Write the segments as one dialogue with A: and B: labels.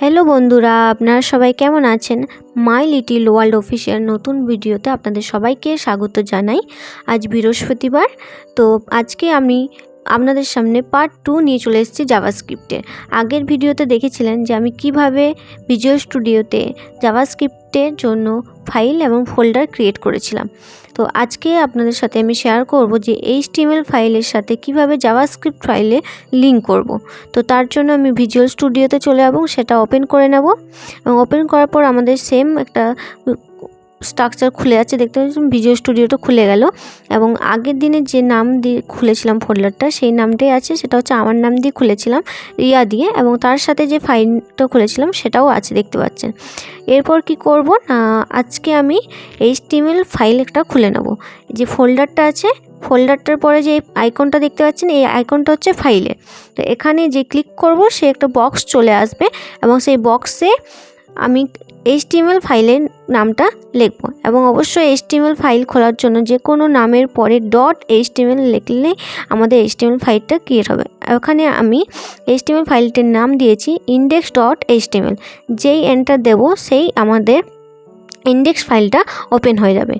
A: Hello বন্ধুরা, আপনারা সবাই কেমন আছেন? মাই লিটিল ওয়ার্ল্ড অফিসিয়াল নতুন ভিডিওতে আপনাদের সবাইকে স্বাগত জানাই। আজ বৃহস্পতিবার, তো আজকে আমি আপনাদের সামনে পার্ট টু নিয়ে চলে এসেছি জাভাস্ক্রিপ্টের আগের ভিডিওতে দেখেছিলেন যে আমি কীভাবে ভিজুয়াল স্টুডিওতে জাভাস্ক্রিপ্টের জন্য ফাইল এবং ফোল্ডার ক্রিয়েট করেছিলাম। তো আজকে আপনাদের সাথে আমি শেয়ার করব যে এইচটিএমএল ফাইলের সাথে কীভাবে জাভাস্ক্রিপ্ট ফাইলে লিঙ্ক করব। তো তার জন্য আমি ভিজুয়াল স্টুডিওতে চলে যাব, সেটা ওপেন করে নেব। এবং ওপেন করার পর আমাদের সেম একটা স্ট্রাকচার খুলে যাচ্ছে। দেখতে পাচ্ছেন ভিজুয়াল স্টুডিওটা খুলে গেল এবং আগের দিনে যে নাম দিয়ে খুলেছিলাম ফোল্ডারটা সেই নামটাই আছে। সেটা হচ্ছে আমার নাম দিয়ে খুলেছিলাম রিয়া দিয়ে এবং তার সাথে যে ফাইলটা খুলেছিলাম, সেটাও আছে দেখতে পাচ্ছেন। এরপর কি করব? না, আজকে আমি এইচটিএমএল ফাইল একটা খুলে নেব। যে ফোল্ডারটা আছে ফোল্ডারটার পরে যে আইকনটা দেখতে পাচ্ছেন, এই আইকনটা হচ্ছে ফাইলে তো এখানে যে ক্লিক করব, সে একটা বক্স চলে আসবে এবং সেই বক্সে আমি এইচটিএমএল ফাইলের নামটা লিখব এবং অবশ্যই এইচটিএমএল ফাইল খোলার জন্য যে কোনো নামের পরে ডট এইচটিএমএল লিখলে আমাদের এইচটিএমএল ফাইলটা ক্রিয়েট হবে। ওখানে আমি এইচটিএমএল ফাইলটির নাম দিয়েছি ইন্ডেক্স ডট এইচটিএমএল যেই এন্টার দেবো সেই আমাদের ইন্ডেক্স ফাইলটা ওপেন হয়ে যাবে।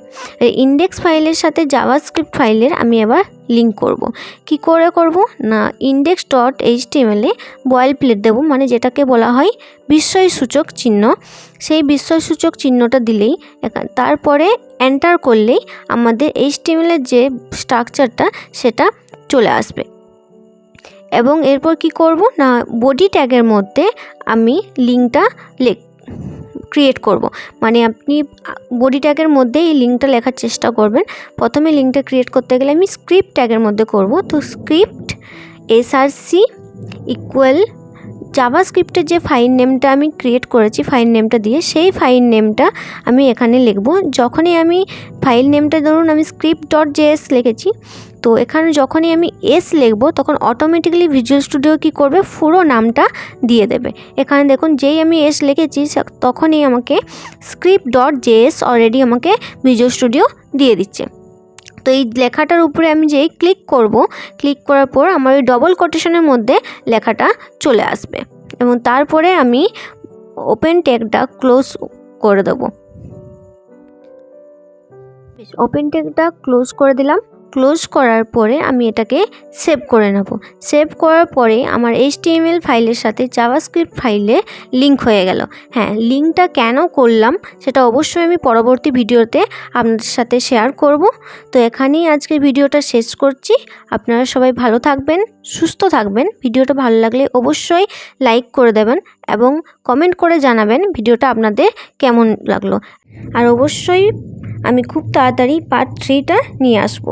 A: ইন্ডেক্স ফাইলের সাথে জাভাস্ক্রিপ্ট ফাইলের আমি এবার লিঙ্ক করব। কি করে করব? না ইন্ডেক্স ডট এইচটিএমএলে বয়েল প্লেট দেবো মানে যেটাকে বলা হয় বিস্ময় সূচক চিহ্ন। সেই বিস্ময় সূচক চিহ্নটা দিলেই তারপরে এন্টার করলেই আমাদের এইচটিএমএলের যে স্ট্রাকচারটা সেটা চলে আসবে। এবং এরপর কি করব? না বডি ট্যাগের মধ্যে আমি লিঙ্কটা ক্রিয়েট করব। মানে আপনি বডি ট্যাগের মধ্যে এই লিঙ্কটা লেখার চেষ্টা করবেন। প্রথমে লিঙ্কটা ক্রিয়েট করতে গেলে আমি স্ক্রিপ্ট ট্যাগের মধ্যে করব। তো স্ক্রিপ্ট এসআরসি ইকুয়াল জাভাস্ক্রিপ্টের যে ফাইল নেমটা আমি ক্রিয়েট করেছি, ফাইল নেমটা দিয়ে, সেই ফাইল নেমটা আমি এখানে লিখব। যখনই আমি ফাইল নেমটা ধরুন আমি স্ক্রিপ্ট ডট জেএস লিখেছি, তো এখানে যখনই আমি এস লিখব, তখন অটোমেটিক্যালি ভিজুয়াল স্টুডিও কী করবে? পুরো নামটা দিয়ে দেবে। এখানে দেখুন, যেই আমি এস লিখেছি তখনই আমাকে স্ক্রিপ্ট ডট জেএস অলরেডি আমাকে ভিজুয়াল স্টুডিও দিয়ে দিচ্ছে। তো এই লেখাটার উপরে আমি যেই ক্লিক করব ক্লিক করার পর আমার ওই ডবল কোটেশনের মধ্যে লেখাটা চলে আসবে। এবং তারপরে আমি ওপেন টেকটা ক্লোজ করে দেবো। ওপেন টেকটা ক্লোজ করে দিলাম। ক্লোজ করার পরে আমি এটাকে সেভ করে নেব। সেভ করার পরে আমার এইচটিএমএল ফাইলের সাথে জাভাস্ক্রিপ্ট ফাইলে লিঙ্ক হয়ে গেল। হ্যাঁ লিঙ্কটা কেন করলাম সেটা অবশ্যই আমি পরবর্তী ভিডিওতে আপনাদের সাথে শেয়ার করব। তো এখানেই আজকে ভিডিওটা শেষ করছি। আপনারা সবাই ভালো থাকবেন, সুস্থ থাকবেন। ভিডিওটা ভালো লাগলে অবশ্যই লাইক করে দেবেন এবং কমেন্ট করে জানাবেন ভিডিওটা আপনাদের কেমন লাগল। আর অবশ্যই আমি খুব তাড়াতাড়ি পার্ট থ্রিটা নিয়ে আসব।